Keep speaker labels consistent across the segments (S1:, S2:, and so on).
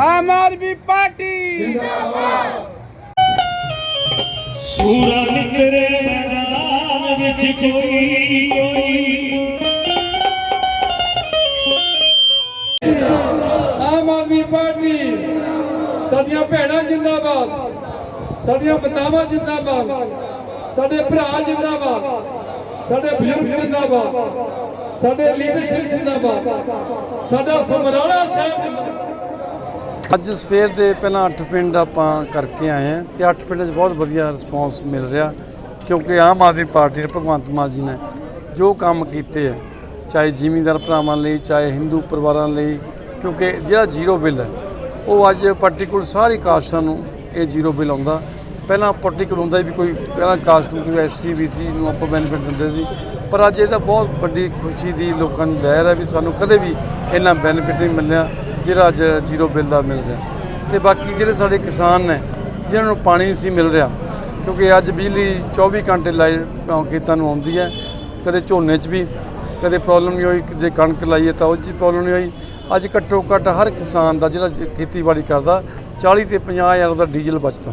S1: Aam Aadmi party.
S2: ਸੂਰਾ ਨਿਕਰੇ ਮੈਦਾਨ ਵਿੱਚ ਕੋਈ ਕੋਈ
S3: ਆਮ ਆਦਮੀ ਪਾਰਟੀ ਸਾਡੀਆਂ ਭੈਣਾਂ ਜਿੰਦਾਬਾਦ ਸਾਡੀਆਂ ਮਾਤਾਵਾਂ ਜਿੰਦਾਬਾਦ ਸਾਡੇ ਭਰਾ ਜਿੰਦਾਬਾਦ ਸਾਡੇ ਬਜ਼ੁਰਗ ਜਿੰਦਾਬਾਦ ਸਾਡੇ ਲੀਡਰਸ਼ਿਪ ਜਿੰਦਾਬਾਦ ਸਾਡਾ ਸਮਰਾਲਾ ਸਾਹਿਬ ਜਿੰਦਾਬਾਦ।
S4: ਅੱਜ ਸਵੇਰ ਦੇ ਪਹਿਲਾਂ 8 ਪਿੰਡ ਆਪਾਂ ਕਰਕੇ ਆਏ ਹਾਂ ਤੇ 8 ਪਿੰਡ 'ਚ ਬਹੁਤ ਵਧੀਆ ਰਿਸਪੌਂਸ ਮਿਲ ਰਿਹਾ ਕਿਉਂਕਿ ਆਮ ਆਦਮੀ ਪਾਰਟੀ ਨੇ, ਭਗਵੰਤ ਮਾਨ ਜੀ ਨੇ ਜੋ ਕੰਮ ਕੀਤੇ ਹੈ ਚਾਹੇ ਜ਼ਿਮੀਂਦਾਰ ਭਰਾਵਾਂ ਲਈ, ਚਾਹੇ ਹਿੰਦੂ ਪਰਿਵਾਰਾਂ ਲਈ, ਕਿਉਂਕਿ ਜਿਹੜਾ ਜ਼ੀਰੋ ਬਿੱਲ ਹੈ, ਉਹ ਅੱਜ ਪਾਰਟਿਕੂਲਰ ਸਾਰੀ ਕਾਸਟਾਂ ਨੂੰ ਇਹ ਜ਼ੀਰੋ ਬਿੱਲ ਆਉਂਦਾ। ਪਹਿਲਾਂ ਪਾਰਟਿਕੂਲਰ ਹੁੰਦਾ ਵੀ ਕੋਈ, ਪਹਿਲਾਂ ਕਾਸਟ ਨੂੰ ਕੋਈ ਐਸਸੀ ਬੀਸੀ ਨੂੰ ਆਪਾਂ ਬੈਨੀਫਿਟ ਦਿੰਦੇ ਸੀ, ਪਰ ਅੱਜ ਇਹਦਾ ਬਹੁਤ ਵੱਡੀ ਖੁਸ਼ੀ ਦੀ ਲੋਕਾਂ ਦੀ ਲਹਿਰ ਹੈ ਵੀ ਸਾਨੂੰ ਕਦੇ ਵੀ ਇੰਨਾ ਬੈਨੀਫਿਟ ਨਹੀਂ ਮਿਲਿਆ। ਜਿਹੜਾ ਅੱਜ ਜ਼ੀਰੋ ਬਿੱਲ ਦਾ ਮਿਲ ਰਿਹਾ। ਤੇ ਬਾਕੀ ਜਿਹੜੇ ਸਾਡੇ ਕਿਸਾਨ ਨੇ, ਜਿਨ੍ਹਾਂ ਨੂੰ ਪਾਣੀ ਸੀ ਮਿਲ ਰਿਹਾ, ਕਿਉਂਕਿ ਅੱਜ ਬਿਜਲੀ 24 ਘੰਟੇ ਲਾਈਟ ਖੇਤਾਂ ਨੂੰ ਆਉਂਦੀ ਹੈ। ਕਦੇ ਝੋਨੇ 'ਚ ਵੀ, ਕਦੇ ਪ੍ਰੋਬਲਮ ਨਹੀਂ ਹੋਈ, ਜੇ ਕਣਕ ਲਾਈਏ ਤਾਂ ਉਹ 'ਚ ਪ੍ਰੋਬਲਮ ਨਹੀਂ ਹੋਈ। ਅੱਜ ਘੱਟੋ ਘੱਟ ਹਰ ਕਿਸਾਨ ਦਾ ਜਿਹੜਾ ਖੇਤੀਬਾੜੀ ਕਰਦਾ 40 ਤੇ 50 ਹਜ਼ਾਰ ਦਾ ਡੀਜ਼ਲ ਬਚਦਾ।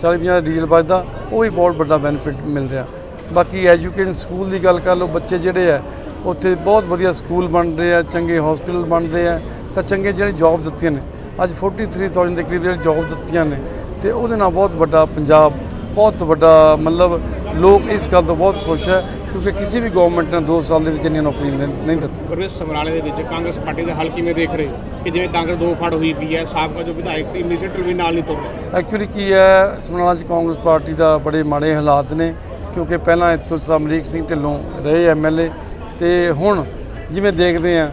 S4: 40 50 ਦਾ ਡੀਜ਼ਲ ਬਚਦਾ, ਉਹ ਵੀ ਬਹੁਤ ਵੱਡਾ ਬੈਨੀਫਿਟ ਮਿਲ ਰਿਹਾ। ਬਾਕੀ ਐਜੂਕੇਸ਼ਨ ਸਕੂਲ ਦੀ ਗੱਲ ਕਰ ਲਓ, ਬੱਚੇ ਜਿਹੜੇ ਆ ਉੱਥੇ ਬਹੁਤ ਵਧੀਆ ਸਕੂਲ ਬਣ ਰਹੇ ਆ ਚੰਗੇ ਹਸਪੀਟਲ ਬਣਦੇ ਆ ਤਾਂ ਚੰਗੇ ਜਿਹੜੀ ਜੌਬ ਦਿੱਤੀਆਂ ਨੇ। ਅੱਜ 43000 ਦੇ ਕਰੀਬ ਜਿਹੜੀ ਜੌਬ ਦਿੱਤੀਆਂ ਨੇ ਤੇ ਉਹਦੇ ਨਾਲ ਬਹੁਤ ਵੱਡਾ ਪੰਜਾਬ ਬਹੁਤ ਵੱਡਾ ਮਤਲਬ ਲੋਕ ਇਸ ਗੱਲ ਤੋਂ ਬਹੁਤ ਖੁਸ਼ ਹੈ ਕਿਉਂਕਿ ਕਿਸੇ ਵੀ ਗਵਰਨਮੈਂਟ ਨੇ 2 ਸਾਲ ਦੇ ਵਿੱਚ ਇੰਨੀਆਂ ਨੌਕਰੀਆਂ ਨਹੀਂ ਦਿੱਤੀਆਂ।
S5: ਗੁਰਵੇਸ਼ ਸਮਰਾਲੇ ਦੇ ਵਿੱਚ ਕਾਂਗਰਸ ਪਾਰਟੀ ਦੇ ਹੱਲ ਕਿਵੇਂ ਦੇਖ ਰਹੇ? ਕਿ ਜਿਵੇਂ ਕਾਂਗਰਸ ਦੋ ਫੜ ਹੋਈ ਪਈ ਹੈ ਸਾਬਕਾ ਜੋ ਵਿਧਾਇਕ ਸੀ ਮਿਨਿਸਟਰ ਵੀ ਨਾਲ ਨਹੀਂ ਤੁਰ ਰਿਹਾ।
S4: ਐਕਚੁਅਲੀ ਕੀ ਹੈ ਸਮਰਾਲਾ ਚ ਕਾਂਗਰਸ ਪਾਰਟੀ ਦਾ ਬੜੇ ਮਾੜੇ ਹਾਲਾਤ ਨੇ ਕਿਉਂਕਿ ਪਹਿਲਾਂ ਇੱਥੋਂ ਅਮਰੀਕ ਸਿੰਘ ਢਿੱਲੋਂ ਰਹੇ ਐਮਐਲਏ ਤੇ ਹੁਣ ਜਿਵੇਂ ਦੇਖਦੇ ਆ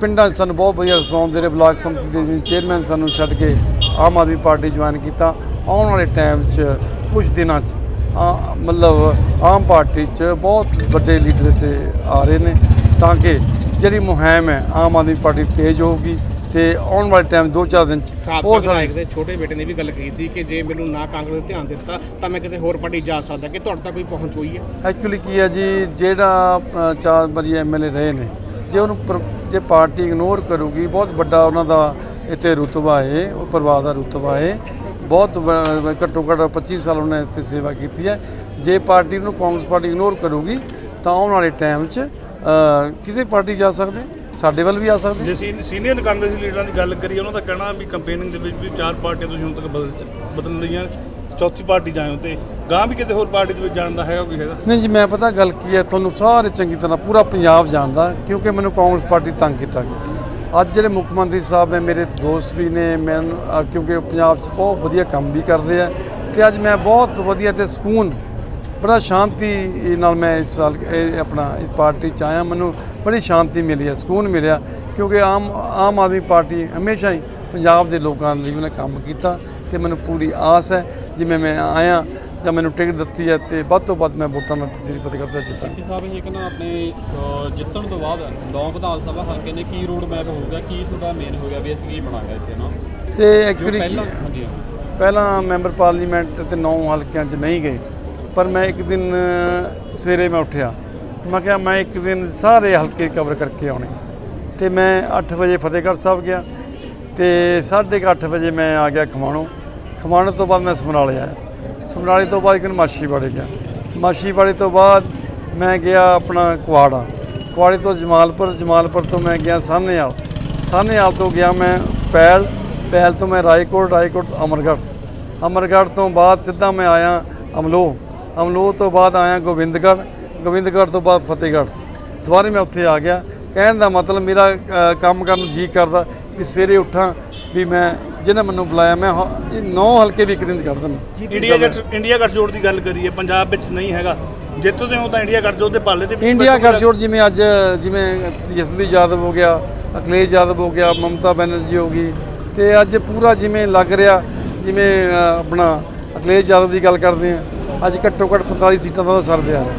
S4: ਪਿੰਡਾਂ 'ਚ ਸਾਨੂੰ ਬਹੁਤ ਵਧੀਆ ਰਿਸਪੌਂਸ ਦੇ ਰਹੇ ਬਲਾਕ ਸੰਮਤੀ ਦੇ ਚੇਅਰਮੈਨ ਸਾਨੂੰ ਛੱਡ ਕੇ ਆਮ ਆਦਮੀ ਪਾਰਟੀ ਜੁਆਇਨ ਕੀਤਾ। ਆਉਣ ਵਾਲੇ ਟਾਈਮ 'ਚ ਕੁਝ ਦਿਨਾਂ 'ਚ ਮਤਲਬ ਆਮ ਪਾਰਟੀ 'ਚ ਬਹੁਤ ਵੱਡੇ ਲੀਡਰ ਇੱਥੇ ਆ ਰਹੇ ਨੇ ਤਾਂ ਕਿ ਜਿਹੜੀ ਮੁਹਿੰਮ ਹੈ ਆਮ ਆਦਮੀ ਪਾਰਟੀ ਤੇਜ਼ ਹੋਊਗੀ ਤੇ ਆਉਣ ਵਾਲੇ ਟਾਈਮ 2-4 ਦਿਨ 'ਚ ਹੋਰ
S5: ਵਿਧਾਇਕ ਦੇ ਛੋਟੇ ਬੇਟੇ ਨੇ ਵੀ ਗੱਲ ਕਹੀ ਸੀ ਕਿ ਜੇ ਮੈਨੂੰ ਨਾ ਕਾਂਗਰਸ ਧਿਆਨ ਦਿੱਤਾ ਤਾਂ ਮੈਂ ਕਿਸੇ ਹੋਰ ਪਾਰਟੀ ਜਾ ਸਕਦਾ। ਕਿ ਤੁਹਾਡੇ ਤੱਕ ਕੋਈ ਪਹੁੰਚ ਹੋਈ ਹੈ?
S4: ਐਕਚੁਅਲੀ ਕੀ ਹੈ ਜੀ ਜਿਹੜਾ ਚਾਰ ਵਾਰੀ ਐਮਐਲਏ ਰਹੇ ਨੇ ਜੇ ਉਹਨੂੰ ਪਰ- ਜੇ ਪਾਰਟੀ ਇਗਨੋਰ ਕਰੂਗੀ ਬਹੁਤ ਵੱਡਾ ਉਹਨਾਂ ਦਾ ਇੱਥੇ ਰੁਤਬਾ ਹੈ ਉਹ ਪਰਿਵਾਰ ਦਾ ਰੁਤਬਾ ਹੈ। ਬਹੁਤ ਵ- ਵ- ਘੱਟੋ ਘੱਟ 25 ਸਾਲ ਉਹਨੇ ਇੱਥੇ ਸੇਵਾ ਕੀਤੀ ਹੈ। ਜੇ ਪਾਰਟੀ ਨੂੰ ਕਾਂਗਰਸ ਪਾਰਟੀ ਇਗਨੋਰ ਕਰੂਗੀ ਤਾਂ ਆਉਣ ਵਾਲੇ ਟਾਈਮ 'ਚ ਅ, ਕਿਸੇ ਪਾਰਟੀ ਜਾ ਸਕਦੇ ਸਾਡੇ ਵੱਲ ਵੀ ਆ ਸਕਦੇ।
S6: ਜੇ ਸੀ- ਸੀਨੀਅਰ ਕਾਂਗਰਸੀ ਲੀਡਰਾਂ ਦੀ ਗੱਲ ਕਰੀਏ ਉਹਨਾਂ ਦਾ ਕਹਿਣਾ ਵੀ ਕੰਪੇਨਿੰਗ ਦੇ ਵਿੱਚ ਵੀ ਚਾਰ ਪਾਰਟੀਆਂ ਤੁਸੀਂ ਹੁਣ ਤੱਕ ਬਦਲ ਬਦਲ ਲਈਆਂ। ਚੌਥੀ ਪਾਰਟੀ ਜਾਇਓ ਤੇ ਗਾਂ ਵੀ ਕਿਤੇ ਹੋਰ ਪਾਰਟੀ ਦੇ ਵਿੱਚ ਜਾਣ ਹੈਗਾ ਕੋਈ ਹੈਗਾ?
S4: ਨਹੀਂ ਜੀ, ਮੈਂ ਪਤਾ ਗੱਲ ਕੀ ਹੈ, ਤੁਹਾਨੂੰ ਸਾਰੇ ਚੰਗੀ ਤਰ੍ਹਾਂ ਪੂਰਾ ਪੰਜਾਬ ਜਾਣਦਾ, ਕਿਉਂਕਿ ਮੈਨੂੰ ਕਾਂਗਰਸ ਪਾਰਟੀ ਤੰਗ ਕੀਤਾ। ਗਿਆ ਅੱਜ ਜਿਹੜੇ ਮੁੱਖ ਮੰਤਰੀ ਸਾਹਿਬ ਨੇ, ਮੇਰੇ ਦੋਸਤ ਵੀ ਨੇ, ਮੈਂ ਕਿਉਂਕਿ ਪੰਜਾਬ 'ਚ ਬਹੁਤ ਵਧੀਆ ਕੰਮ ਵੀ ਕਰਦੇ ਆ, ਤੇ ਅੱਜ ਮੈਂ ਬਹੁਤ ਵਧੀਆ ਤੇ ਸਕੂਨ, ਬੜਾ ਸ਼ਾਂਤੀ ਨਾਲ ਮੈਂ ਇਸ ਸਾਲ, ਇਹ ਆਪਣਾ ਇਸ ਪਾਰਟੀ 'ਚ ਆਇਆ, ਮੈਨੂੰ ਬੜੀ ਸ਼ਾਂਤੀ ਮਿਲੀ ਹੈ, ਸਕੂਨ ਮਿਲਿਆ, ਕਿਉਂਕਿ ਆਮ ਆਮ ਆਦਮੀ ਪਾਰਟੀ ਹਮੇਸ਼ਾ ਹੀ ਪੰਜਾਬ ਦੇ ਲੋਕਾਂ ਲਈ ਉਹਨੇ ਕੰਮ ਕੀਤਾ, ਤੇ ਮੈਨੂੰ ਪੂਰੀ ਆਸ ਹੈ ਜਿਵੇਂ ਮੈਂ ਆਇਆ ਜਾਂ ਮੈਨੂੰ ਟਿਕਟ ਦਿੱਤੀ ਹੈ ਤੇ ਵੱਧ ਤੋਂ ਵੱਧ ਮੈਂ ਵੋਟਾਂ ਨਾਲ ਸ੍ਰੀ ਫਤਿਹਗੜ੍ਹ ਸਾਹਿਬ ਜਿੱਤਾਂ।
S7: ਜੀ ਸਾਹਿਬ ਇਹ ਕਹਿੰਦਾ ਆਪਣੇ ਅਹ, ਜਿੱਤਣ ਤੋਂ ਬਾਅਦ ਨੌ ਵਿਧਾਨ ਸਭਾ ਹਲਕੇ ਨੇ ਕੀ ਰੋਡ ਮੈਪ ਹੋਊਗਾ ਕੀ ਤੁਹਾਡਾ ਮੇਨ ਹੋਗਾ ਵੀ ਅਸੀਂ ਕੀ ਬਣਾਂਗੇ ਇੱਥੇ ਨਾ?
S4: ਤੇ
S7: ਜੋ
S4: ਐਕਚੁਅਲੀ
S7: ਪਹਿਲਾਂ ਹਾਂਜੀ ਹਾਂ
S4: ਪਹਿਲਾਂ ਮੈਂਬਰ ਪਾਰਲੀਮੈਂਟ ਤੇ ਨੌ ਹਲਕਿਆਂ 'ਚ ਨਹੀਂ ਗਏ ਪਰ ਮੈਂ ਇੱਕ ਦਿਨ ਅ, ਸਵੇਰੇ ਮੈਂ ਉੱਠਿਆ। ਮੈਂ ਕਿਹਾ ਮੈਂ ਇੱਕ ਦਿਨ ਸਾਰੇ ਹਲਕੇ ਕਵਰ ਕਰਕੇ ਆਉਣੇ। ਤੇ ਮੈਂ 8 ਵਜੇ ਫਤਿਹਗੜ੍ਹ ਸਾਹਿਬ ਗਿਆ ਤੇ 8:30 ਵਜੇ ਮੈਂ ਆ ਗਿਆ ਖਮਾਣੋ ਖਮਾਣੋ ਤੋਂ ਬਾਅਦ ਮੈਂ ਸਮਰਾਲੇ ਆਇਆ। ਸਮਰਾਲੇ ਤੋਂ ਬਾਅਦ ਇੱਕ ਮਾਛੀਵਾੜੇ ਗਿਆ। ਮਾਛੀਵਾੜੇ ਤੋਂ ਬਾਅਦ ਮੈਂ ਗਿਆ ਆਪਣਾ ਕੁਆੜਾ। ਕੁਆੜੇ ਤੋਂ ਜਮਾਲਪੁਰ ਜਮਾਲਪੁਰ ਤੋਂ ਮੈਂ ਗਿਆ ਸਾਹਨੇਵਾਲ। ਸਾਹਨੇਵਾਲ ਤੋਂ ਗਿਆ ਮੈਂ ਪੈਲ। ਪੈਲ ਤੋਂ ਮੈਂ ਰਾਏਕੋਟ ਰਾਏਕੋਟ ਅਮਰਗੜ੍ਹ। ਅਮਰਗੜ੍ਹ ਤੋਂ ਬਾਅਦ ਸਿੱਧਾ ਮੈਂ ਆਇਆ ਅਮਲੋ ਅਮਲੋ ਤੋਂ ਬਾਅਦ ਆਇਆ ਗੋਬਿੰਦਗੜ੍ਹ। ਗੋਬਿੰਦਗੜ੍ਹ ਤੋਂ ਬਾਅਦ ਫਤਿਹਗੜ੍ਹ। ਦੁਬਾਰੇ ਮੈਂ ਉੱਥੇ ਆ ਗਿਆ। ਕਹਿਣ ਦਾ ਮਤਲਬ ਮੇਰਾ ਕੰਮ ਕਰਨ ਨੂੰ ਜੀ ਕਰਦਾ ਵੀ ਸਵੇਰੇ ਉੱਠਾਂ ਵੀ ਮੈਂ ਜਿਹਨੇ ਮੈਨੂੰ ਬੁਲਾਇਆ ਮੈਂ ਹ- ਇਹ ਨੌ ਹਲਕੇ ਵੀ ਇੱਕ ਦਿਨ 'ਚ ਕੱਢ ਦਿੰਦਾ।
S6: ਇੰਡੀਆ ਗੱਠ ਇੰਡੀਆ ਗੱਠਜੋੜ ਦੀ ਗੱਲ ਕਰੀਏ ਪੰਜਾਬ ਵਿੱਚ ਨਹੀਂ ਹੈਗਾ। ਜਿੱਤਦੇ ਹੋ ਤਾਂ ਇੰਡੀਆ ਗੱਠਜੋੜ ਦੇ ਪਾਲੇ ਦੇ ਵਿੱਚ
S4: ਇੰਡੀਆ। ਗੱਠਜੋੜ ਜਿਵੇਂ ਅੱਜ ਜਿਵੇਂ ਤੇਜਸਵੀ ਯਾਦਵ ਹੋ ਗਿਆ ਅਖਿਲੇਸ਼ ਯਾਦਵ ਹੋ ਗਿਆ ਮਮਤਾ ਬੈਨਰਜੀ ਹੋ ਗਈ ਤੇ ਅੱਜ ਪੂਰਾ ਜਿਵੇਂ ਲੱਗ ਰਿਹਾ ਜਿਵੇਂ ਅ, ਆਪਣਾ ਅਖਿਲੇਸ਼ ਯਾਦਵ ਦੀ ਗੱਲ ਕਰਦੇ ਆ ਅੱਜ ਘੱਟੋ ਘੱਟ 45 ਸੀਟਾਂ ਦਾ ਸਰਵੇ ਆ ਰਿਹਾ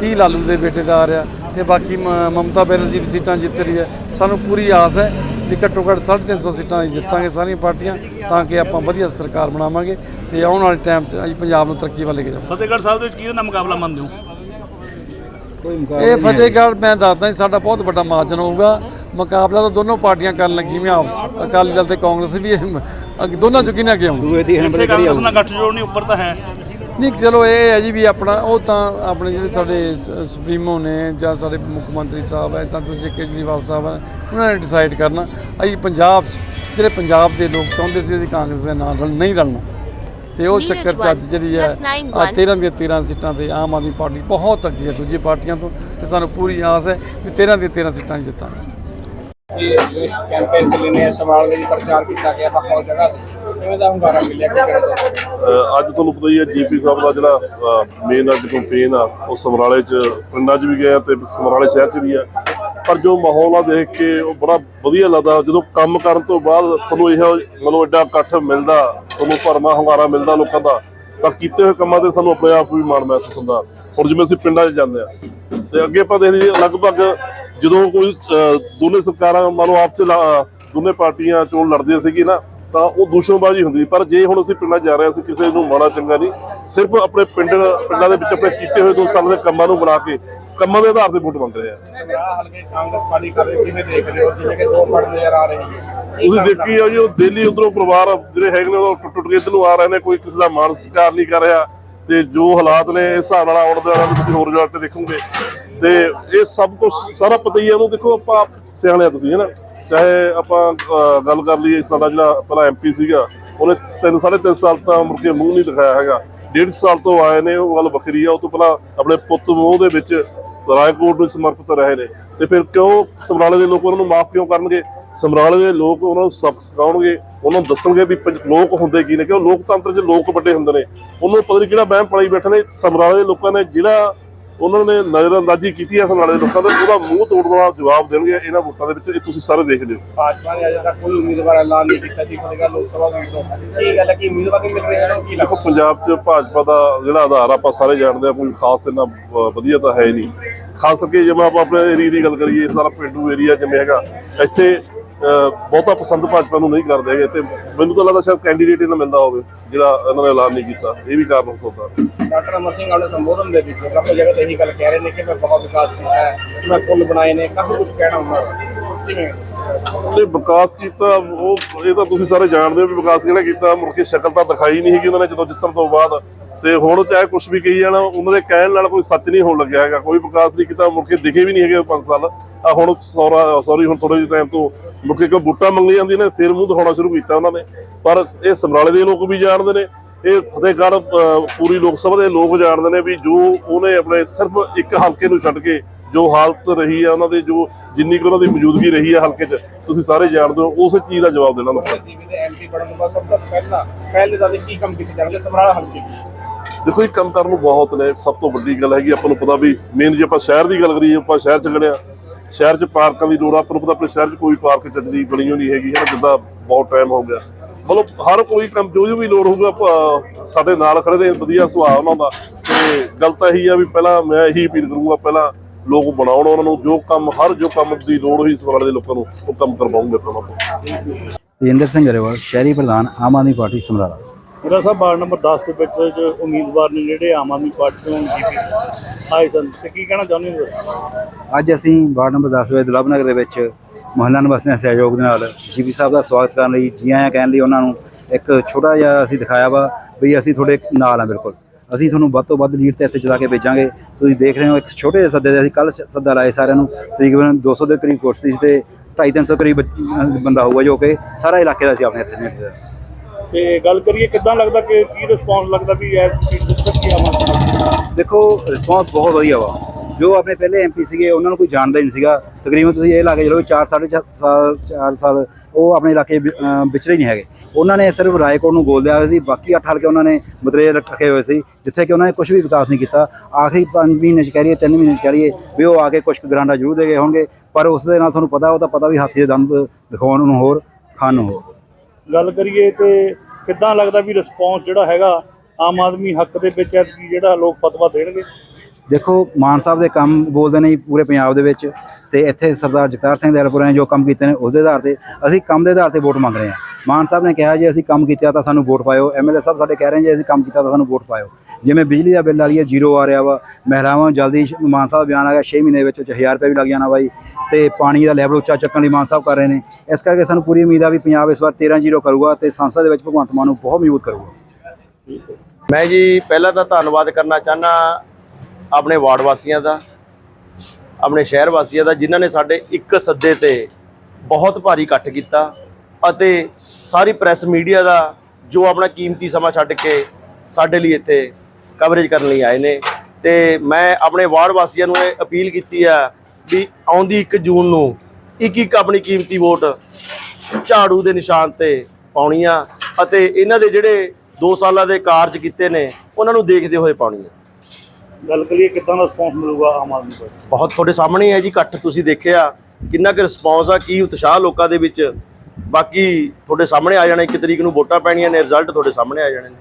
S4: 30 ਲਾਲੂ ਦੇ ਬੇਟੇ ਦਾ ਆ ਰਿਹਾ ਤੇ ਬਾਕੀ ਮ- ਮਮਤਾ ਬੈਨਰਜੀ ਵੀ ਸੀਟਾਂ ਜਿੱਤ ਰਹੀ ਹੈ। ਸਾਨੂੰ ਪੂਰੀ ਆਸ ਹੈ ਵੀ ਘੱਟੋ ਘੱਟ 350 ਸੀਟਾਂ ਹੀ ਜਿੱਤਾਂਗੇ ਸਾਰੀਆਂ ਪਾਰਟੀਆਂ ਤਾਂ ਕਿ ਆਪਾਂ ਵਧੀਆ ਸਰਕਾਰ ਬਣਾਵਾਂਗੇ ਤੇ ਆਉਣ ਵਾਲੇ ਟਾਈਮ 'ਚ ਅਸੀਂ ਪੰਜਾਬ ਨੂੰ ਤਰੱਕੀ ਵੱਲ ਲੈ ਕੇ ਜਾਵਾਂਗੇ।
S6: ਫਤਿਹਗੜ੍ਹ ਸਾਹਿਬ ਦੇ ਵਿੱਚ ਕਿਹਦੇ ਨਾਲ ਮੁਕਾਬਲਾ ਮੰਨਦੇ ਹੋ?
S4: ਇਹ ਫਤਿਹਗੜ੍ਹ ਮੈਂ ਦੱਸਦਾ ਜੀ ਸਾਡਾ ਬਹੁਤ ਵੱਡਾ ਮਾਰਜਨ ਹੋਊਗਾ। ਮੁਕਾਬਲਾ ਤਾਂ ਦੋਨੋਂ ਪਾਰਟੀਆਂ ਕਰਨ ਲੱਗੀ ਮੈਂ ਆਪਸ। ਅਕਾਲੀ ਦਲ ਤੇ ਕਾਂਗਰਸ ਵੀ ਦੋਨਾਂ ਚੋਂ ਕਿਹਨੇ ਅੱਗੇ ਆਉਣਾ।
S6: ਇੱਥੇ ਕਾਂਗਰਸ ਨਾਲ ਗੱਠਜੋੜ ਨਹੀਂ ਉੱਪਰ ਤਾਂ ਹੈ।
S4: ਨਹੀਂ ਚਲੋ ਇਹ ਹੈ ਜੀ ਵੀ ਆਪਣਾ ਉਹ ਤਾਂ ਆਪਣੇ ਜਿਹੜੇ ਸਾਡੇ ਸੁਪਰੀਮੋ ਨੇ ਜਾਂ ਸਾਡੇ ਮੁੱਖ ਮੰਤਰੀ ਸਾਹਿਬ ਹੈ ਤਾਂ ਦੂਜੇ ਕੇਜਰੀਵਾਲ ਸਾਹਿਬ ਹਨ ਉਹਨਾਂ ਨੇ ਡਿਸਾਈਡ ਕਰਨਾ। ਅਸੀਂ ਪੰਜਾਬ 'ਚ ਜਿਹੜੇ ਪੰਜਾਬ ਦੇ ਲੋਕ ਚਾਹੁੰਦੇ ਸੀ ਅਸੀਂ ਕਾਂਗਰਸ ਦੇ ਨਾਲ ਰਲ ਨਹੀਂ ਰਲਣਾ। ਤੇ ਉਹ ਚੱਕਰ 'ਚ ਅੱਜ ਜਿਹੜੀ ਹੈ ਆ 13 ਦੀਆਂ 13 ਸੀਟਾਂ ਤੇ ਆਮ ਆਦਮੀ ਪਾਰਟੀ ਬਹੁਤ ਅੱਗੇ ਹੈ ਦੂਜੀ ਪਾਰਟੀਆਂ ਤੋਂ ਤੇ ਸਾਨੂੰ ਪੂਰੀ ਆਸ ਹੈ ਵੀ 13 ਦੀਆਂ 13 ਸੀਟਾਂ ਜਿੱਤਾਂਗੇ।
S5: ਜੀ ਇਸ ਕੈਂਪੇਨ ਚ ਲੈਨੇ ਸਵਾਲ ਦੇ ਲਈ ਪ੍ਰਚਾਰ ਕੀਤਾ ਗਿਆ ਵੱਖ ਵੱਖ ਜਗ੍ਹਾ ਤੇ ਕਿਵੇਂ ਦਾ ਹੁੰਗਾਰਾ ਮਿਲਿਆ ਕਿ ਕਿਹੜਾ?
S8: ਅ, ਅੱਜ ਤੁਹਾਨੂੰ ਪਤਾ ਹੀ ਹੈ, ਜੀਪੀ ਸਾਹਿਬ ਦਾ ਜਿਹੜਾ ਮੇਨ ਅੱਜ ਕੰਪੇਨ ਆ, ਉਹ ਸਮਰਾਲੇ ਚ, ਪਿੰਡਾਂ 'ਚ ਵੀ ਗਏ ਆ ਤੇ ਸਮਰਾਲੇ ਸ਼ਹਿਰ 'ਚ ਵੀ ਆ। ਪਰ ਜੋ ਮਾਹੌਲ ਆ ਦੇਖ ਕੇ ਉਹ ਬੜਾ ਵਧੀਆ ਲੱਗਦਾ। ਜਦੋਂ ਕੰਮ ਕਰਨ ਤੋਂ ਬਾਅਦ ਤੁਹਾਨੂੰ ਇਹ, ਮਤਲਬ ਐਡਾ ਇਕੱਠ ਮਿਲਦਾ, ਤੁਹਾਨੂੰ ਭਰਮਾ ਹੁੰਗਾਰਾ ਮਿਲਦਾ ਲੋਕਾਂ ਦਾ, ਤਾਂ ਕੀਤੇ ਹੋਏ ਕੰਮਾਂ ਤੇ ਸਾਨੂੰ ਆਪਣੇ ਆਪ ਵੀ ਮਾਣ ਮਹਿਸੂਸ ਹੁੰਦਾ। ਹੁਣ ਜਿਵੇਂ ਅਸੀਂ ਪਿੰਡਾਂ 'ਚ ਜਾਂਦੇ ਆ, ਤੇ ਅੱਗੇ ਆਪਾਂ ਦੇਖਦੇ ਲਗਭਗ ਜਦੋਂ ਕੋਈ ਦੋਨੇ ਸਰਕਾਰਾਂ, ਮੰਨ ਲਓ ਆਪ ਚ ਲਾ- ਦੋਨੇ ਪਾਰਟੀਆਂ ਚੋਣ ਲੜਦੀਆਂ ਸੀਗੀ ਨਾ ਤਾਂ ਉਹ ਦੁਸ਼ਮਣਬਾਜ਼ੀ ਹੁੰਦੀ। ਪਰ ਜੇ ਹੁਣ ਅਸੀਂ ਪਿੰਡਾਂ ਜਾ ਰਹੇ ਹਾਂ ਅਸੀਂ ਕਿਸੇ ਨੂੰ ਮਾੜਾ ਚੰਗਾ ਨਹੀਂ ਸਿਰਫ ਆਪਣੇ ਪਿੰਡ ਪਿੰਡਾਂ ਦੇ ਵਿੱਚ ਆਪਣੇ ਕੀਤੇ ਹੋਏ ਦੋ ਸਾਲਾਂ ਦੇ ਕੰਮਾਂ ਨੂੰ ਬਣਾ ਕੇ ਕੰਮਾਂ ਦੇ ਆਧਾਰ ਤੇ ਵੋਟ ਮੰਗ ਰਹੇ ਆ।
S5: ਸਮਰਾਲਾ ਹਲਕੇ ਕਾਂਗਰਸ ਪਾਰਟੀ ਕਰ ਰਹੀ ਕਿਵੇਂ ਦੇਖ ਰਹੇ ਹੋ? ਜਿਵੇਂ ਕਿ ਦੋ ਫੜ ਨਜ਼ਰ ਆ ਰਹੀ ਹੈ
S8: ਤੁਸੀਂ ਦੇਖੀ ਆ ਜੀ ਉਹ ਦਿੱਲੀ ਉਧਰੋਂ ਪਰਿਵਾਰ ਜਿਹੜੇ ਹੈਗੇ ਨੇ ਉਹ ਟੁੱਟ ਟੁੱਟ ਕੇ ਇੱਧਰ ਨੂੰ ਆ ਰਹੇ ਨੇ ਕੋਈ ਕਿਸੇ ਦਾ ਮਾਨ ਸਤਿਕਾਰ ਨਹੀਂ ਕਰ ਰਿਹਾ। ਤੇ ਜੋ ਹਾਲਾਤ ਨੇ ਇਸ ਹਿਸਾਬ ਨਾਲ ਆਉਣ ਦੇ ਵਾਲਾ ਤੁਸੀਂ ਹੋਰ ਤੇ ਦੇਖੋਗੇ। ਤੇ ਇਹ ਸਭ ਕੁਝ ਸਾਰਾ ਪਤਾ ਹੀ ਹੈ ਉਹਨੂੰ ਦੇਖੋ ਆਪਾਂ ਸਿਆਣੇ ਆ ਤੁਸੀਂ ਹੈਨਾ ਚਾਹੇ ਆਪਾਂ ਅਹ, ਗੱਲ ਕਰ ਲਈਏ ਸਾਡਾ ਜਿਹੜਾ ਪਹਿਲਾਂ ਐਮਪੀ ਸੀਗਾ ਉਹਨੇ ਤਿੰਨ ਸਾਢੇ ਤਿੰਨ ਸਾਲ ਤਾਂ ਮੁੜ ਕੇ ਮੂੰਹ ਨਹੀਂ ਦਿਖਾਇਆ ਹੈਗਾ। ਡੇਢ ਸਾਲ ਤੋਂ ਆਏ ਨੇ ਉਹ ਗੱਲ ਵੱਖਰੀ ਆ ਉਹ ਤੋਂ ਪਹਿਲਾਂ ਆਪਣੇ ਪੁੱਤ ਮੂੰਹ ਦੇ ਵਿੱਚ ਰਾਏਕੋਟ ਨੂੰ ਸਮਰਪਿਤ ਰਹੇ ਨੇ। ਤੇ ਫਿਰ ਕਿਉਂ ਸਮਰਾਲੇ ਦੇ ਲੋਕ ਉਹਨਾਂ ਨੂੰ ਮਾਫ ਕਿਉਂ ਕਰਨਗੇ? ਸਮਰਾਲੇ ਦੇ ਲੋਕ ਉਹਨਾਂ ਨੂੰ ਸਬਕ ਸਿਖਾਉਣਗੇ ਉਹਨਾਂ ਨੂੰ ਦੱਸਣਗੇ ਵੀ ਪੰਜ- ਲੋਕ ਹੁੰਦੇ ਕੀ ਨੇ ਕਿਉਂ ਲੋਕਤੰਤਰ 'ਚ ਲੋਕ ਵੱਡੇ ਹੁੰਦੇ ਨੇ। ਉਹਨੂੰ ਪਤਾ ਨਹੀਂ ਕਿਹੜਾ ਵਹਿਮ ਪਲਾਈ ਬੈਠੇ ਨੇ ਸਮਰਾਲੇ ਦੇ ਲੋਕਾਂ ਨੇ ਜਿਹੜਾ ਉਹਨਾਂ ਨੇ ਨਜ਼ਰਅੰਦਾਜ਼ੀ ਕੀਤੀ ਹੈ ਸਮਰਾਲੇ ਦੇ ਲੋਕਾਂ ਦਾ ਉਹਦਾ ਮੂੰਹ ਤੋੜਨ ਵਾਲਾ ਜਵਾਬ ਦੇਣਗੇ ਇਹਨਾਂ ਵੋਟਾਂ ਦੇ ਵਿੱਚ ਇਹ ਤੁਸੀਂ ਸਾਰੇ ਦੇਖ ਲਿਓ
S5: ਭਾਜਪਾ ਨੇ ਅਜੇ ਤੱਕ ਕੋਈ ਉਮੀਦਵਾਰ ਐਲਾਨ ਨਹੀਂ ਕੀਤਾ ਜੀ ਫਤਿਹਗੜ੍ਹ ਲੋਕ ਸਭਾ ਸੀਟ ਤੋਂ। ਕੀ ਗੱਲ ਹੈ ਕਿ ਉਮੀਦਵਾਰ ਨਹੀਂ ਮਿਲ ਰਹੇ ਹਨ ਕੀ
S8: ਦੇਖੋ ਪੰਜਾਬ 'ਚ ਭਾਜਪਾ ਦਾ ਜਿਹੜਾ ਆਧਾਰ ਆਪਾਂ ਸਾਰੇ ਜਾਣਦੇ ਆ ਕੋਈ ਖਾਸ ਅਹ, ਵਧੀਆ ਤਾਂ ਹੈ ਨਹੀਂ। ਖਾਸ ਕਰਕੇ ਜਿਵੇਂ ਆਪਾਂ ਆਪਣੇ ਏਰੀਆ ਦੀ ਗੱਲ ਕਰੀਏ ਸਾਰਾ ਪਿੰਡੂ ਏਰੀਆ ਜਿਵੇਂ ਹੈਗਾ ਇੱਥੇ ਬਹੁਤਾ ਪਸੰਦ ਭਾਜਪਾ ਨੂੰ ਨਹੀਂ ਕਰਦੇ ਹੈਗੇ ਤੇ ਮੈਨੂੰ ਤਾਂ ਲੱਗਦਾ ਸ਼ਾਇਦ ਕੈਂਡੀਡੇਟ ਹੀ ਨਾ ਮਿਲਦਾ ਹੋਵੇ ਜਿਹੜਾ ਇਹਨਾਂ ਨੇ ਐਲਾਨ ਨਹੀਂ ਕੀਤਾ। ਇਹ ਵੀ ਕਾਰਨ ਹੋ ਸਕਦਾ।
S5: ਡਾਕਟਰ ਅਮਰ ਸਿੰਘ ਆਪਣੇ ਸੰਬੋਧਨ ਦੇ ਵਿੱਚ ਕਾਫੀ ਜਗ੍ਹਾ ਤੇ ਇਹੀ ਗੱਲ ਕਹਿ ਰਹੇ ਨੇ ਕਿ ਮੈਂ ਬਹੁਤ ਵਿਕਾਸ ਕੀਤਾ ਹੈ ਕਿ ਮੈਂ ਪੁਲ ਬਣਾਏ ਨੇ ਕਾਫੀ ਕੁਝ ਕਹਿਣਾ ਹੁੰਦਾ ਕਿਵੇਂ?
S8: ਉਹਨੇ ਵਿਕਾਸ ਕੀਤਾ ਉਹ ਇਹ ਤਾਂ ਤੁਸੀਂ ਸਾਰੇ ਜਾਣਦੇ ਹੋ ਵੀ ਵਿਕਾਸ ਕਿਹੜਾ ਕੀਤਾ ਮੁੜ ਕੇ ਸ਼ਕਲ ਤਾਂ ਦਿਖਾਈ ਨਹੀਂ ਹੈਗੀ ਉਹਨਾਂ ਨੇ ਜਦੋਂ ਜਿੱਤਣ ਤੋਂ ਬਾਅਦ। ਤੇ ਹੁਣ ਚਾਹੇ ਕੁਝ ਵੀ ਕਹੀ ਜਾਣਾ, ਉਹਨਾਂ ਦੇ ਕਹਿਣ ਨਾਲ ਕੋਈ ਸੱਚ ਨਹੀਂ ਹੋਣ ਲੱਗਿਆ ਹੈਗਾ। ਕੋਈ ਵਿਕਾਸ ਨਹੀਂ ਕੀਤਾ, ਮੁੜ ਕੇ ਦਿਖੇ ਵੀ ਨਹੀਂ ਹੈਗੇ 5 ਸਾਲ। ਆ ਹੁਣ ਸੌਰੀ ਹੁਣ ਥੋੜੇ ਜਿਹੇ ਟਾਈਮ ਤੋਂ ਮੁੜ ਕੇ ਕੋਈ ਬੁੱਟਾ ਮੰਗੀ ਜਾਂਦੀ ਨੇ, ਫਿਰ ਮੂੰਹ ਦਿਖਾਉਣਾ ਸ਼ੁਰੂ ਕੀਤਾ ਉਹਨਾਂ ਨੇ। ਪਰ ਇਹ ਸਮਰਾਲੇ ਦੇ ਲੋਕ ਵੀ ਜਾਣਦੇ ਨੇ। ਇਹ ਫਤਿਹਗੜ੍ਹ ਪੂਰੀ ਲੋਕ ਸਭਾ ਦੇ ਲੋਕ ਜਾਣਦੇ ਨੇ ਵੀ ਜੋ ਉਹਨੇ ਆਪਣੇ ਸਿਰਫ ਇੱਕ ਹਲਕੇ ਨੂੰ ਛੱਡ ਕੇ ਜੋ ਹਾਲਤ ਰਹੀ ਹੈ ਉਹਨਾਂ ਦੇ, ਜੋ ਜਿੰਨੀ ਕੁ ਉਹਨਾਂ ਦੀ ਮੌਜੂਦਗੀ ਰਹੀ ਹੈ ਹਲਕੇ 'ਚ, ਤੁਸੀਂ ਸਾਰੇ ਜਾਣਦੇ ਹੋ, ਉਸ ਚੀਜ਼ ਦਾ ਜਵਾਬ ਦੇਣਾ ਲੋਕਾਂ ਨੂੰ
S5: ਐਮਪੀ ਬਣਨ ਤੋਂ ਸਭ ਤੋਂ ਪਹਿਲਾਂ, ਪਹਿਲੇ ਜ਼ਿਆਦਾ ਕੀ ਕੰਮ ਕੀਤੇ ਜਾਣਗੇ? ਸਮਰਾਲਾ ਹਲਕੇ
S8: ਦੇਖੋ ਇਹ ਕੰਮ ਕਰਨ ਨੂੰ ਬਹੁਤ ਨੇ ਸਭ ਤੋਂ ਵੱਡੀ ਗੱਲ ਹੈਗੀ ਆਪਾਂ ਨੂੰ ਪਤਾ ਵੀ ਮੇਨ ਜੇ ਆਪਾਂ ਸ਼ਹਿਰ ਦੀ ਗੱਲ ਕਰੀਏ ਆਪਾਂ ਸ਼ਹਿਰ 'ਚ ਗੜਿਆ ਸ਼ਹਿਰ 'ਚ ਪਾਰਕਾਂ ਦੀ ਲੋੜ ਆ, ਆਪਾਂ ਨੂੰ ਪਤਾ ਆਪਣੇ ਸ਼ਹਿਰ 'ਚ ਕੋਈ ਪਾਰਕ ਚੱਜਦੀ ਬਣੀ ਹੋਈ ਨਹੀਂ ਹੈਗੀ ਹੈ ਜਿੱਦਾਂ ਬਹੁਤ ਟਾਈਮ ਹੋ ਗਿਆ। ਮਤਲਬ ਹਰ ਕੋਈ ਕੰਮ ਜੋ ਵੀ ਲੋੜ ਹੋਊਗਾ ਸਾਡੇ ਨਾਲ ਖੜੇ ਦੇ ਵਧੀਆ ਸੁਭਾਅ ਉਹਨਾਂ ਦਾ। ਤੇ ਗੱਲ ਤਾਂ ਇਹੀ ਆ ਵੀ ਪਹਿਲਾਂ ਮੈਂ ਇਹੀ ਅਪੀਲ ਕਰੂੰਗਾ ਪਹਿਲਾਂ ਲੋਕ ਬਣਾਉਣ ਉਹਨਾਂ ਨੂੰ ਜੋ ਕੰਮ ਹਰ ਜੋ ਕੰਮ ਦੀ ਲੋੜ ਹੋਈ ਸਵਾਲ ਦੇ ਲੋਕਾਂ ਨੂੰ ਉਹ ਕੰਮ ਕਰਵਾਉਂਗੇ ਆਪਾਂ
S9: ਤੇਜਿੰਦਰ ਸਿੰਘ ਗਰੇਵਾਲ ਸ਼ਹਿਰੀ ਪ੍ਰਧਾਨ ਆਮ ਆਦਮੀ ਪਾਰਟੀ ਸਮਰਾਲਾ।
S6: ਮੇਰਾ ਸਾਹਿਬ ਵਾਰਡ ਨੰਬਰ 10 ਦੇ ਵਿੱਚ ਜੋ ਉਮੀਦਵਾਰ ਨੇ ਜਿਹੜੇ ਆਮ ਆਦਮੀ ਪਾਰਟੀ ਤੋਂ ਜੀਪੀ ਆਏ ਸਨ। ਤੇ ਕੀ ਕਹਿਣਾ ਚਾਹੁੰਦੇ ਹੋ?
S9: ਅੱਜ ਅਸੀਂ ਵਾਰਡ ਨੰਬਰ 10 ਵਿੱਚ ਦੁਲਭ ਨਗਰ ਦੇ ਵਿੱਚ ਮੁਹੱਲਾ ਨਿਵਾਸੀਆਂ ਦੇ ਸਹਿਯੋਗ ਦੇ ਨਾਲ ਜੀਪੀ ਸਾਹਿਬ ਦਾ ਸਵਾਗਤ ਕਰਨ ਲਈ ਜੀ ਆਇਆਂ ਕਹਿਣ ਲਈ ਉਹਨਾਂ ਨੂੰ ਇੱਕ ਛੋਟਾ ਜਿਹਾ ਅਸੀਂ ਦਿਖਾਇਆ ਵਾ ਵੀ ਅਸੀਂ ਤੁਹਾਡੇ ਨਾਲ ਆ ਬਿਲਕੁਲ। ਅਸੀਂ ਤੁਹਾਨੂੰ ਵੱਧ ਤੋਂ ਵੱਧ ਲੀਡ ਤੇ ਇੱਥੇ ਚਲਾ ਕੇ ਭੇਜਾਂਗੇ। ਤੁਸੀਂ ਦੇਖ ਰਹੇ ਹੋ ਇੱਕ ਛੋਟੇ ਜਿਹੇ ਸੱਦੇ ਦੇ ਅਸੀਂ ਕੱਲ ਸੱਦਾ ਲਾਏ ਸਾਰਿਆਂ ਨੂੰ। ਤਕਰੀਬਨ 200 ਦੇ ਕਰੀਬ ਕੁਰਸੀ ਸੀ ਤੇ 250 ਕਰੀਬ ਬੰਦਾ ਹੋਊਗਾ ਜੋ ਕਿ ਸਾਰਾ ਇਲਾਕੇ ਦਾ ਸੀ ਆਪਣੇ ਇੱਥੇ ਨੇੜੇ। ਦਾ
S6: ਤੇ ਗੱਲ ਕਰੀਏ ਕਿੱਦਾਂ ਲੱਗਦਾ ਕਿ ਕੀ ਰਿਸਪੌਂਸ ਲੱਗਦਾ ਵੀ ਐਸ ਕੀ ਕੀ ਆਵਾਂ
S9: ਦੇਖੋ ਰਿਸਪੌਂਸ ਬਹੁਤ ਵਧੀਆ ਵਾ। ਜੋ ਆਪਣੇ ਪਹਿਲੇ ਐਮਪੀ ਸੀਗੇ, ਉਹਨਾਂ ਨੂੰ ਕੋਈ ਜਾਣਦਾ ਹੀ ਨਹੀਂ ਸੀਗਾ। ਤਕਰੀਬਨ ਤੁਸੀਂ ਇਹ ਲਾ ਕੇ ਚਲੋ 4 4.5 ਸਾਲ 4 ਸਾਲ ਉਹ ਆਪਣੇ ਇਲਾਕੇ ਵਿ- ਵਿਚਰੇ ਹੀ ਨਹੀਂ ਹੈਗੇ। ਉਹਨਾਂ ਨੇ ਸਿਰਫ ਰਾਏਕੋਟ ਨੂੰ ਗੋਲ ਦਿਆ ਹੋਇਆ ਸੀ, ਬਾਕੀ 8 ਹਲਕੇ ਉਹਨਾਂ ਨੇ ਮਤਰੇ ਰੱਖੇ ਹੋਏ ਸੀ, ਜਿੱਥੇ ਕਿ ਉਹਨਾਂ ਨੇ ਕੁਝ ਵੀ ਵਿਕਾਸ ਨਹੀਂ ਕੀਤਾ। ਆਖਰੀ 5 ਮਹੀਨੇ ਚ ਕਹਿ ਲਈਏ 3 ਮਹੀਨੇ ਚ ਕਹਿ ਲਈਏ ਵੀ ਉਹ ਆ ਕੇ ਕੁਝ ਕੁ ਗਰਾਂਡਾ ਜ਼ਰੂਰ ਦੇ ਗਏ ਹੋਣਗੇ, ਪਰ ਉਸ ਦੇ ਨਾਲ ਤੁਹਾਨੂੰ ਪਤਾ, ਉਹ ਤਾਂ ਪਤਾ ਵੀ ਹਾਥੀ ਦੇ ਦੰਦ ਦਿਖਾਉਣ ਨੂੰ ਹੋਰ ਖਾਣ ਨੂੰ ਹੋਰ।
S6: ਗੱਲ ਕਰੀਏ ਤੇ ਕਿੱਦਾਂ ਲੱਗਦਾ ਵੀ ਰਿਸਪੌਂਸ ਜਿਹੜਾ ਹੈਗਾ ਆਮ ਆਦਮੀ ਹੱਕ ਦੇ ਵਿੱਚ ਐਤਕੀ ਜਿਹੜਾ ਲੋਕ ਫਤਵਾ ਦੇਣਗੇ?
S9: ਦੇਖੋ, ਮਾਨ ਸਾਹਿਬ ਦੇ ਕੰਮ ਬੋਲਦੇ ਨੇ ਜੀ ਪੂਰੇ ਪੰਜਾਬ ਦੇ ਵਿੱਚ ਤੇ ਇੱਥੇ ਸਰਦਾਰ ਜਗਤਾਰ ਸਿੰਘ ਦੈਲਪੁਰਾ ਨੇ ਜੋ ਕੰਮ ਕੀਤੇ ਨੇ, ਉਸ ਦੇ ਆਧਾਰ ਤੇ ਅਸੀਂ ਕੰਮ ਦੇ ਆਧਾਰ ਤੇ ਵੋਟ ਮੰਗ ਰਹੇ ਹਾਂ। ਮਾਨ ਸਾਹਿਬ ਨੇ ਕਿਹਾ ਜੇ ਅਸੀਂ ਕੰਮ ਕੀਤਾ ਤਾਂ ਸਾਨੂੰ ਵੋਟ ਪਾਇਓ। ਐਮਐਲਏ ਸਾਹਿਬ ਸਾਡੇ ਕਹਿ ਰਹੇ ਜੇ ਅਸੀਂ ਕੰਮ ਕੀਤਾ ਤਾਂ ਸਾਨੂੰ ਵੋਟ ਪਾਇਓ। ਜਿਵੇਂ ਬਿਜਲੀ ਦਾ ਬਿੱਲ ਆ ਰਹੀ ਹੈ ਜ਼ੀਰੋ ਆ ਰਿਹਾ ਵਾ, ਮਹਿਲਾਵਾਂ ਜਲਦੀ ਮਾਨ ਸਾਹਿਬ ਦਾ ਬਿਆਨ ਆ ਗਿਆ 6 ਮਹੀਨੇ ਦੇ ਵਿੱਚ ਵਿੱਚ 1000 ਰੁਪਏ ਵੀ ਲੱਗ ਜਾਣਾ ਬਾਈ। ਤੇ ਪਾਣੀ ਦਾ ਲੈਵਲ ਉੱਚਾ ਚੱਕਣ ਲਈ ਮਾਨ ਸਾਹਿਬ ਕਰ ਰਹੇ ਨੇ। ਇਸ ਕਰਕੇ ਸਾਨੂੰ ਪੂਰੀ ਉਮੀਦ ਆ ਵੀ ਪੰਜਾਬ ਇਸ ਵਾਰ 13 ਜ਼ੀਰੋ ਕਰੂਗਾ ਤੇ ਸੰਸਦ ਦੇ ਵਿੱਚ ਭਗਵੰਤ ਮਾਨ ਨੂੰ ਬਹੁਤ ਮਜ਼ਬੂਤ ਕਰੂਗਾ।
S10: ਮੈਂ ਜੀ ਪਹਿਲਾਂ ਤਾਂ ਧੰਨਵਾਦ ਕਰਨਾ ਚਾਹਨਾ ਆਪਣੇ ਵਾਰਡ ਵਾਸੀਆਂ ਦਾ, ਆਪਣੇ ਸ਼ਹਿਰ ਵਾਸੀਆਂ ਦਾ, ਜਿਨ੍ਹਾਂ ਨੇ ਸਾਡੇ ਇੱਕ ਸੱਦੇ ਤੇ ਬਹੁਤ ਭਾਰੀ ਇਕੱਠ ਕੀਤਾ ਅਤੇ ਸਾਰੀ ਪ੍ਰੈਸ ਮੀਡੀਆ ਦਾ ਜੋ ਆਪਣਾ ਕੀਮਤੀ ਸਮਾਂ ਛੱਡ ਕੇ ਸਾਡੇ ਲਈ ਇੱਥੇ ਕਵਰੇਜ ਕਰਨ ਲਈ ਆਏ ਨੇ। ਤੇ ਮੈਂ ਆਪਣੇ ਵਾਰਡ ਵਾਸੀਆਂ ਨੂੰ ਇਹ ਅਪੀਲ ਕੀਤੀ ਆ ਵੀ ਆਉਂਦੀ 1 ਜੂਨ ਨੂੰ ਇੱਕ ਇੱਕ ਆਪਣੀ ਕੀਮਤੀ ਵੋਟ ਝਾੜੂ ਦੇ ਨਿਸ਼ਾਨ ਤੇ ਪਾਉਣੀ ਆ ਅਤੇ ਇਹਨਾਂ ਦੇ ਜਿਹੜੇ 2 ਸਾਲਾਂ ਦੇ ਕਾਰਜ ਕੀਤੇ ਨੇ ਉਹਨਾਂ ਨੂੰ ਦੇਖਦੇ ਹੋਏ ਪਾਉਣੀ ਆ
S6: ਗੱਲ ਕਰੀਏ ਕਿੱਦਾਂ ਦਾ ਰਿਸਪੌਂਸ ਮਿਲੂਗਾ ਆਮ ਆਦਮੀ ਪਾਰਟੀ
S10: ਬਹੁਤ ਤੁਹਾਡੇ ਸਾਹਮਣੇ ਹੈ ਜੀ ਇਕੱਠ ਤੁਸੀਂ ਦੇਖਿਆ ਕਿੰਨਾ ਕੁ ਰਿਸਪੌਂਸ ਆ ਕੀ ਉਤਸ਼ਾਹ ਲੋਕਾਂ ਦੇ ਵਿੱਚ ਬਾਕੀ ਤੁਹਾਡੇ ਸਾਹਮਣੇ ਆ ਜਾਣੇ, ਇੱਕ ਤਰੀਕ ਨੂੰ ਵੋਟਾਂ ਪੈਣੀਆਂ ਨੇ ਰਿਜ਼ਲਟ ਤੁਹਾਡੇ ਸਾਹਮਣੇ ਆ ਜਾਣੇ ਨੇ।